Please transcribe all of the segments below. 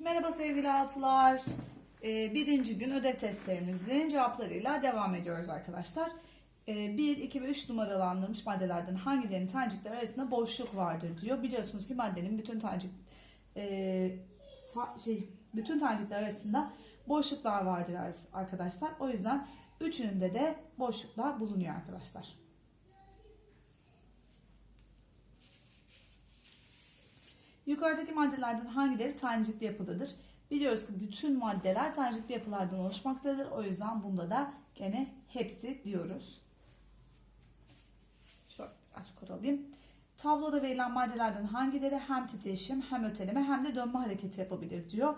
Merhaba sevgili altılar. Ee, birinci gün ödev testlerimizin cevaplarıyla devam ediyoruz arkadaşlar. Ee, 1, 2 ve 3 numaralandırılmış maddelerden hangilerinin tanecikler arasında boşluk vardır diyor. Biliyorsunuz ki maddenin bütün tanecik e, şey bütün tanecikler arasında boşluklar vardır arkadaşlar. O yüzden üçününde de boşluklar bulunuyor arkadaşlar. Yukarıdaki maddelerden hangileri tanecikli yapıdadır? Biliyoruz ki bütün maddeler tanecikli yapılardan oluşmaktadır. O yüzden bunda da gene hepsi diyoruz. Şöyle biraz yukarı alayım. Tabloda verilen maddelerden hangileri hem titreşim hem öteleme hem de dönme hareketi yapabilir diyor.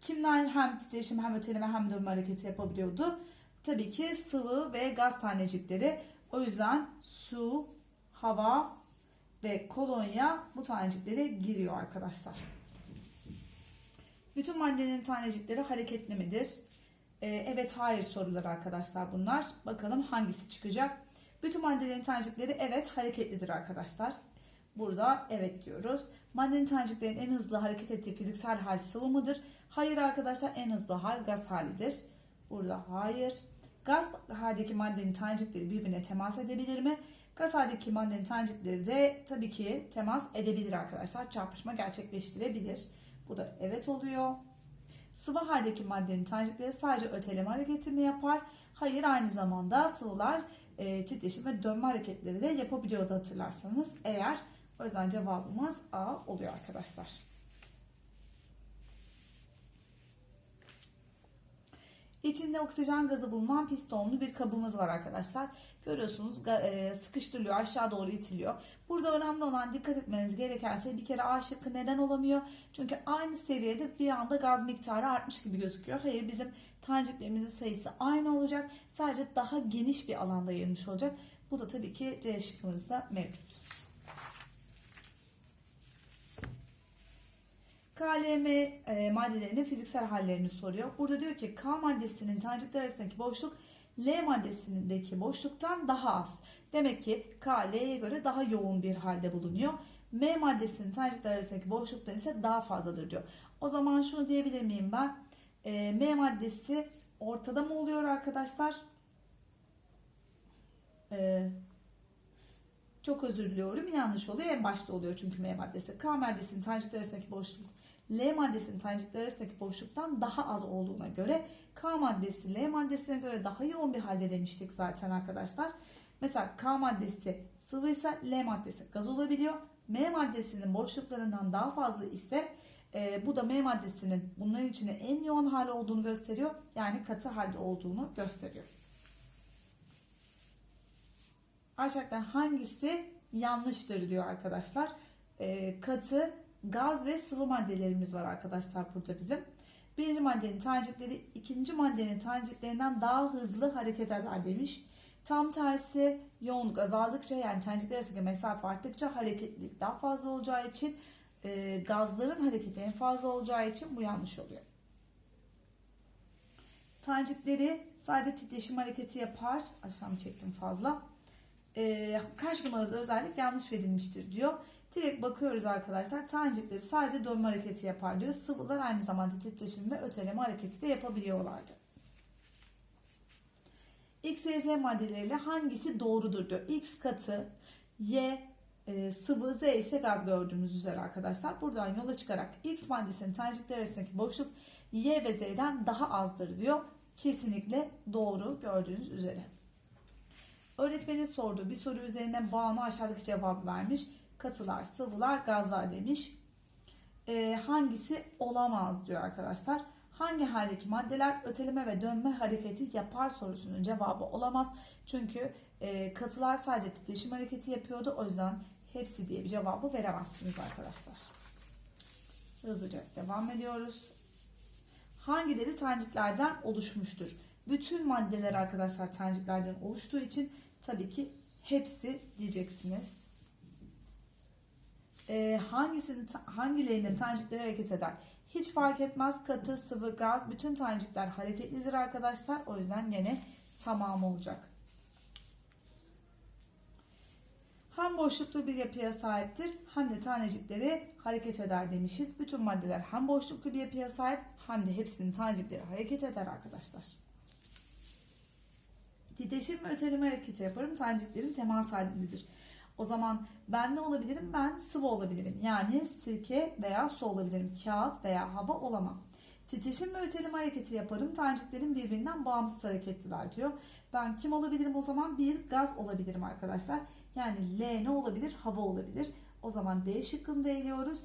Kimler hem titreşim hem öteleme hem dönme hareketi yapabiliyordu? Tabii ki sıvı ve gaz tanecikleri. O yüzden su, hava, ve kolonya bu taneciklere giriyor arkadaşlar. Bütün maddenin tanecikleri hareketli midir? Ee, evet hayır soruları arkadaşlar bunlar. Bakalım hangisi çıkacak? Bütün maddelerin tanecikleri evet hareketlidir arkadaşlar. Burada evet diyoruz. Maddenin taneciklerin en hızlı hareket ettiği fiziksel hal sıvı mıdır? Hayır arkadaşlar en hızlı hal gaz halidir. Burada hayır. Gaz haldeki maddenin tanecikleri birbirine temas edebilir mi? Gaz haldeki maddenin tanecikleri de tabii ki temas edebilir arkadaşlar. Çarpışma gerçekleştirebilir. Bu da evet oluyor. Sıvı haldeki maddenin tanecikleri sadece öteleme hareketini yapar. Hayır aynı zamanda sıvılar e, titreşim ve dönme hareketleri de yapabiliyordu hatırlarsanız. Eğer o yüzden cevabımız A oluyor arkadaşlar. İçinde oksijen gazı bulunan pistonlu bir kabımız var arkadaşlar. Görüyorsunuz e, sıkıştırılıyor aşağı doğru itiliyor. Burada önemli olan dikkat etmeniz gereken şey bir kere A şıkkı neden olamıyor? Çünkü aynı seviyede bir anda gaz miktarı artmış gibi gözüküyor. Hayır bizim taneciklerimizin sayısı aynı olacak. Sadece daha geniş bir alanda yayılmış olacak. Bu da tabii ki C şıkkımızda mevcut. KLM e, maddelerinin fiziksel hallerini soruyor. Burada diyor ki K maddesinin tanecikler arasındaki boşluk L maddesindeki boşluktan daha az. Demek ki K, L'ye göre daha yoğun bir halde bulunuyor. M maddesinin tanecikler arasındaki boşluktan ise daha fazladır diyor. O zaman şunu diyebilir miyim ben? E, M maddesi ortada mı oluyor arkadaşlar? E, çok özür diliyorum. Yanlış oluyor. En başta oluyor çünkü M maddesi. K maddesinin tanecikler arasındaki boşluk L maddesinin tanecikler arasındaki boşluktan daha az olduğuna göre K maddesi L maddesine göre daha yoğun bir halde demiştik zaten arkadaşlar. Mesela K maddesi sıvı ise L maddesi gaz olabiliyor. M maddesinin boşluklarından daha fazla ise e, bu da M maddesinin bunların içinde en yoğun hali olduğunu gösteriyor. Yani katı halde olduğunu gösteriyor. Aşağıdan hangisi yanlıştır diyor arkadaşlar. E, katı gaz ve sıvı maddelerimiz var arkadaşlar burada bizim. Birinci maddenin tanecikleri ikinci maddenin taneciklerinden daha hızlı hareket eder demiş. Tam tersi yoğunluk azaldıkça yani tanecikler arasındaki mesafe arttıkça hareketlilik daha fazla olacağı için e, gazların hareketi en fazla olacağı için bu yanlış oluyor. Tanecikleri sadece titreşim hareketi yapar. Aşağı çektim fazla. E, kaç numarada özellik yanlış verilmiştir diyor. Direkt bakıyoruz arkadaşlar. Tanecikleri sadece dönme hareketi yapar diyor. Sıvılar aynı zamanda titreşim ve öteleme hareketi de yapabiliyorlardı. X, Y, Z maddeleriyle hangisi doğrudur diyor. X katı, Y e, sıvı, Z ise gaz gördüğümüz üzere arkadaşlar. Buradan yola çıkarak X maddesinin tanecikler arasındaki boşluk Y ve Z'den daha azdır diyor. Kesinlikle doğru gördüğünüz üzere. Öğretmenin sorduğu bir soru üzerine Banu aşağıdaki cevabı vermiş katılar, sıvılar, gazlar demiş. E, hangisi olamaz diyor arkadaşlar. Hangi haldeki maddeler öteleme ve dönme hareketi yapar sorusunun cevabı olamaz. Çünkü e, katılar sadece titreşim hareketi yapıyordu. O yüzden hepsi diye bir cevabı veremezsiniz arkadaşlar. Hızlıca devam ediyoruz. Hangileri taneciklerden oluşmuştur? Bütün maddeler arkadaşlar taneciklerden oluştuğu için tabii ki hepsi diyeceksiniz e, hangisinin hangilerinin tanecikleri hareket eder? Hiç fark etmez katı, sıvı, gaz bütün tanecikler hareketlidir arkadaşlar. O yüzden yine tamamı olacak. Hem boşluklu bir yapıya sahiptir hem de tanecikleri hareket eder demişiz. Bütün maddeler hem boşluklu bir yapıya sahip hem de hepsinin tanecikleri hareket eder arkadaşlar. Titreşim ve öteleme hareketi yaparım. Taneciklerim temas halindedir. O zaman ben ne olabilirim? Ben sıvı olabilirim. Yani sirke veya su olabilirim. Kağıt veya hava olamam. Titreşim ve öteleme hareketi yaparım. Taneciklerim birbirinden bağımsız hareketliler diyor. Ben kim olabilirim o zaman? Bir gaz olabilirim arkadaşlar. Yani L ne olabilir? Hava olabilir. O zaman D şıkkını da eliyoruz.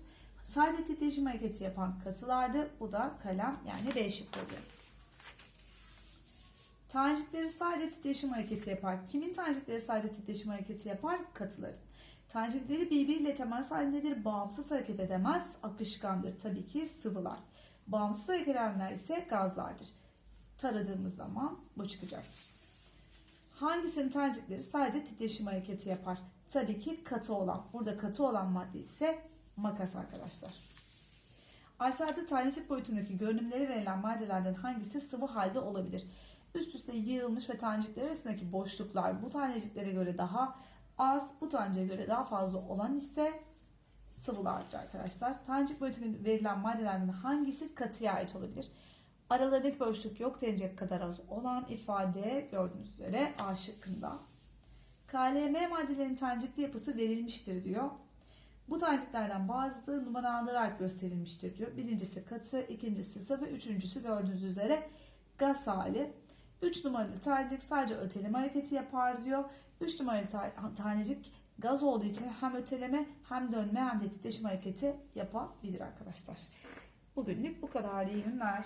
Sadece titreşim hareketi yapan katılardı. Bu da kalem yani B şıkkı oluyor. Tanecikleri sadece titreşim hareketi yapar. Kimin tanecikleri sadece titreşim hareketi yapar? Katıların. Tanecikleri birbiriyle temas halindedir. Bağımsız hareket edemez. Akışkandır. Tabii ki sıvılar. Bağımsız hareket edenler ise gazlardır. Taradığımız zaman bu çıkacaktır. Hangisinin tanecikleri sadece titreşim hareketi yapar? Tabii ki katı olan. Burada katı olan madde ise makas arkadaşlar. Aşağıda tanecik boyutundaki görünümleri verilen maddelerden hangisi sıvı halde olabilir? Üst üste yığılmış ve tanecikler arasındaki boşluklar bu taneciklere göre daha az, bu taneciğe göre daha fazla olan ise sıvılardır arkadaşlar. Tanecik boyutunda verilen maddelerden hangisi katıya ait olabilir? Aralarındaki boşluk yok denecek kadar az olan ifade gördüğünüz üzere A şıkkında. KLM maddelerinin tanecikli yapısı verilmiştir diyor. Bu taneciklerden bazıları numaralandırarak gösterilmiştir diyor. Birincisi katı, ikincisi sıvı, üçüncüsü gördüğünüz üzere gaz hali. 3 numaralı tanecik sadece öteleme hareketi yapar diyor. 3 numaralı ta- tanecik gaz olduğu için hem öteleme hem dönme hem de titreşim hareketi yapabilir arkadaşlar. Bugünlük bu kadar. İyi günler.